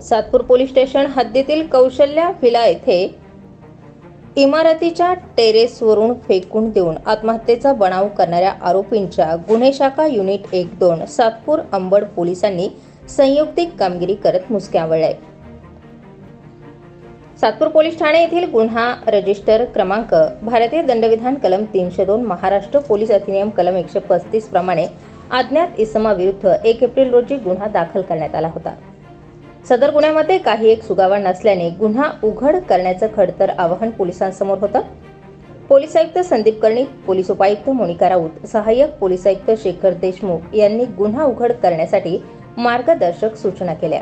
Satpur police station हद्दीतील कौशल्या villa येथे इमारतीच्या टेरेसवरून फेकून देऊन आत्महत्येचा बनाव करणाऱ्या आरोपींच्या गुन्हे शाखा युनिट एक दोन सातपूर अंबड पोलिसांनी संयुक्तिक कामगिरी करत मुसक्या सातपूर पोलीस ठाणे येथील गुन्हा रजिस्टर क्रमांक भारतीय दंडविधान कलम तीनशे दोन महाराष्ट्र पोलीस अधिनियम कलम एकशे पस्तीस प्रमाणे अज्ञात इसमाविरुद्ध एक एप्रिल रोजी गुन्हा दाखल करण्यात आला होता. सदर गुन्ह्यामध्ये काही एक सुगावा नसल्याने गुन्हा उघड करण्याचं खडतर आवाहन पोलिसांसमोर होतं. पोलीस आयुक्त संदीप कर्णिक पोलीस उपायुक्त मोनिका राऊत सहाय्यक पोलीस आयुक्त शेखर देशमुख यांनी गुन्हा उघड करण्यासाठी मार्गदर्शक सूचना केल्या.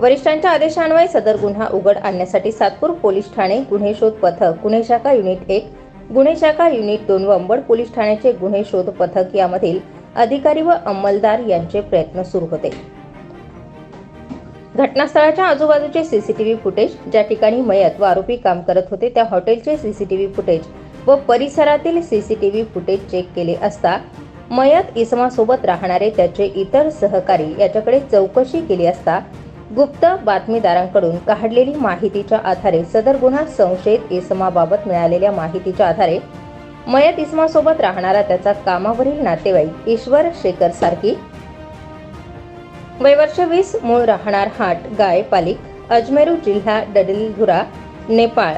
वरिष्ठांच्या आदेशान्वये सदर गुन्हा उघड आणण्यासाठी सातपूर पोलीस ठाणे गुन्हे शोध पथक गुन्हे शाखा युनिट एक गुन्हे शाखा युनिट दोन व अंबड पोलीस ठाण्याचे गुन्हे शोध पथक यामधील अधिकारी व अंमलदार यांचे प्रयत्न सुरू होते. घटनास्थळाच्या आजूबाजूचे सीसीटीव्ही फुटेज ज्या ठिकाणी मयत व आरोपी काम करत होते त्या हॉटेलचे सीसीटीव्ही फुटेज व परिसरातील सीसीटीव्ही फुटेज चेक केले असता मयत इसमासोबत राहणारे त्याचे इतर सहकारी याच्याकडे चौकशी केली असता गुप्त बातमीदारांकडून काढलेली माहितीच्या आधारे सदर गुन्हा संशयित इसमाबाबत मिळालेल्या माहितीच्या आधारे मयत इसमासोबत राहणारा त्याचा कामावरील नातेवाईक ईश्वर शेखर सारखी वयवर्ष वीस मूळ राहणार हाट गाय पालिक अजमेरू जिल्हा डडिलधुरा नेपाळ.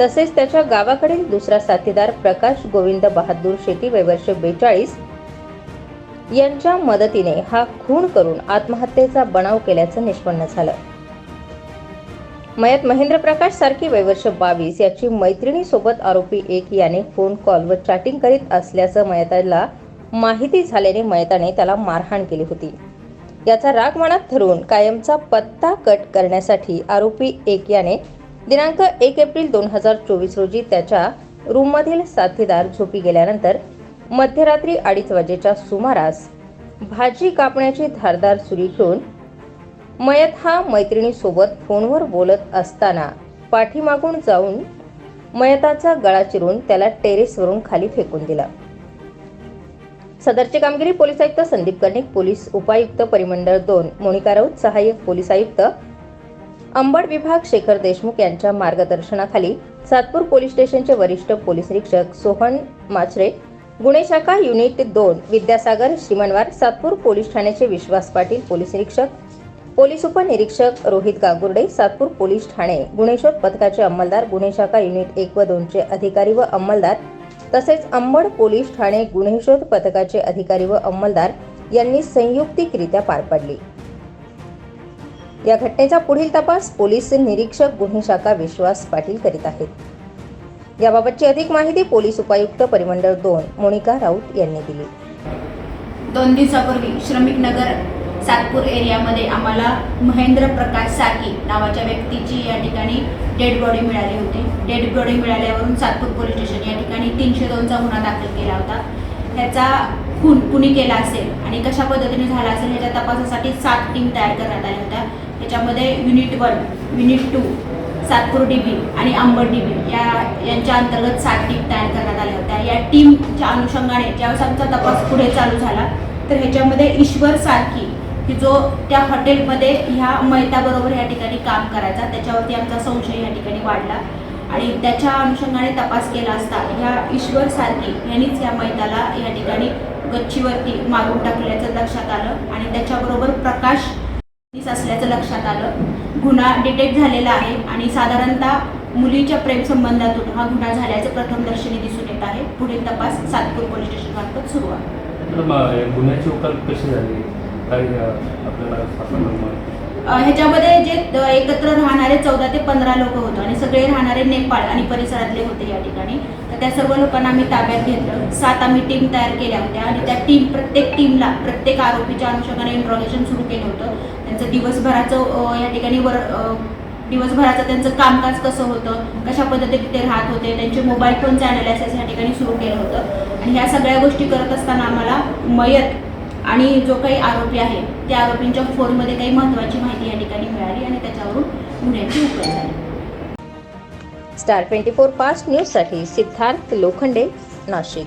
तसेच त्याच्या गावाकडील दुसरा साथीदार प्रकाश गोविंद बहादूर शेट्टी वयवर्ष बेचाळीस. यांच्या मदतीने हा खून करून आत्महत्येचा बनाव केल्याचं निष्पन्न झालं. मयत महेंद्र प्रकाश सारखी वयवर्ष बावीस याची मैत्रिणीसोबत आरोपी एक याने फोन कॉल व चॅटिंग करीत असल्याचं मयताला माहिती झाल्याने मयताने त्याला मारहाण केली होती. याचा राग मनात धरून कायमचा पत्ता कट करण्यासाठी आरोपी एक याने दिनांक एक एप्रिल दोन हजार चोवीस रोजी त्याच्या रूममधील साथीदार झोपी गेल्यानंतर मध्यरात्री अडीच वाजेच्या सुमारास भाजी कापण्याची धारदार सुरी घेऊन मयत हा मैत्रिणीसोबत फोनवर बोलत असताना पाठीमागून जाऊन मयताचा गळा चिरून त्याला टेरेसवरून खाली फेकून दिला. सदरची कामगिरी पोलीस आयुक्त संदीप कर्णिक पोलीस उपायुक्त परिमंडळ दोन मोनिका राऊत सहाय्यक पोलीस आयुक्त अंबड विभाग शेखर देशमुख यांच्या मार्गदर्शनाखाली सातपूर पोलीस स्टेशनचे वरिष्ठ पोलीस निरीक्षक सोहन माचरे गुन्हे शाखा युनिट दोन विद्यासागर श्रीमनवार सातपूर पोलीस ठाण्याचे विश्वास पाटील पोलीस निरीक्षक पोलीस उपनिरीक्षक रोहित गांगुर्डे सातपूर पोलीस ठाणे गुन्हे पथकाचे अंमलदार गुन्हे शाखा युनिट एक व दोनचे अधिकारी व अंमलदार तसेच अंबड पोलीस ठाणे गुन्हे शोध पथकाचे अधिकारी व अंमलदार यांनी संयुक्तिकरित्या पार पाडली. या घटनेचा पुढील तपास पोलीस निरीक्षक गुन्हे शाखा विश्वास पाटील करीत आहेत. याबाबतची अधिक माहिती पोलीस उपायुक्त परिमंडळ दोन मोनिका राऊत यांनी दिली. दोन दिवसापूर्वी श्रमिक नगर सातपूर एरियामध्ये आम्हाला महेंद्र प्रकाश साकी नावाच्या व्यक्तीची या ठिकाणी डेड बॉडी मिळाली होती. डेड बॉडी मिळाल्यावरून सातपूर पोलीस स्टेशन या ठिकाणी तीनशे दोनचा गुन्हा दाखल केला होता. ह्याचा खून कुणी केला असेल आणि कशा पद्धतीने झाला असेल ह्याच्या तपासासाठी सात टीम तयार करण्यात आल्या होत्या. त्याच्यामध्ये unit one unit two Satpur DB आणि अंबड डीबी या यांच्या अंतर्गत सात टीम तयार करण्यात आल्या होत्या. या टीमच्या अनुषंगाने ज्यावेळेस आमचा तपास पुढे चालू झाला तर ह्याच्यामध्ये ईश्वर सारखी की जो त्या हॉटेलमध्ये ह्या मैताबरोबर या ठिकाणी काम करायचा त्याच्यावरती आमचा संशय या ठिकाणी वाढला. आणि त्याच्या अनुषंगाने तपास केला असता ह्या ईश्वर सारखी यांनीच या मैताला या ठिकाणी गच्चीवरती मारून टाकल्याचं लक्षात आलं आणि त्याच्याबरोबर प्रकाश असल्याचं लक्षात आलं. गुन्हा डिटेक्ट झालेला आहे आणि साधारणतः मुलीच्या प्रेमसंबंधातून हा गुन्हा झाल्याचं प्रथमदर्शनी दिसून येत आहे. पुढील तपास सातपूर पोलीस स्टेशन मार्फत सुरू आहे. गुन्ह्याची उकल कशी झाली? काही आपल्याला सापडलं ह्याच्यामध्ये जे एकत्र राहणारे चौदा ते पंधरा लोक होतो आणि सगळे राहणारे नेपाळ आणि परिसरातले होते या ठिकाणी. तर त्या सर्व लोकांना आम्ही ताब्यात घेतलं. सात आम्ही टीम तयार केल्या होत्या आणि त्या टीम प्रत्येक टीमला प्रत्येक आरोपीच्या अनुषंगाने इंट्रॉगेशन सुरू केलं होतं. त्यांचं दिवसभराचं या ठिकाणी वर दिवसभराचं त्यांचं कामकाज कसं होतं कशा पद्धतीने ते राहत होते त्यांचे मोबाईल फोनचं अनालिसिस या ठिकाणी सुरू केलं होतं. आणि ह्या सगळ्या गोष्टी करत असताना आम्हाला मयत आणि जो काही आरोपी आहे त्या आरोपींच्या फोनमध्ये काही महत्त्वाची माहिती या ठिकाणी मिळाली आणि त्याच्यावरून गुन्ह्याची उकल झाली. स्टार ट्वेंटी फोर फास्ट न्यूजसाठी सिद्धार्थ लोखंडे नाशिक.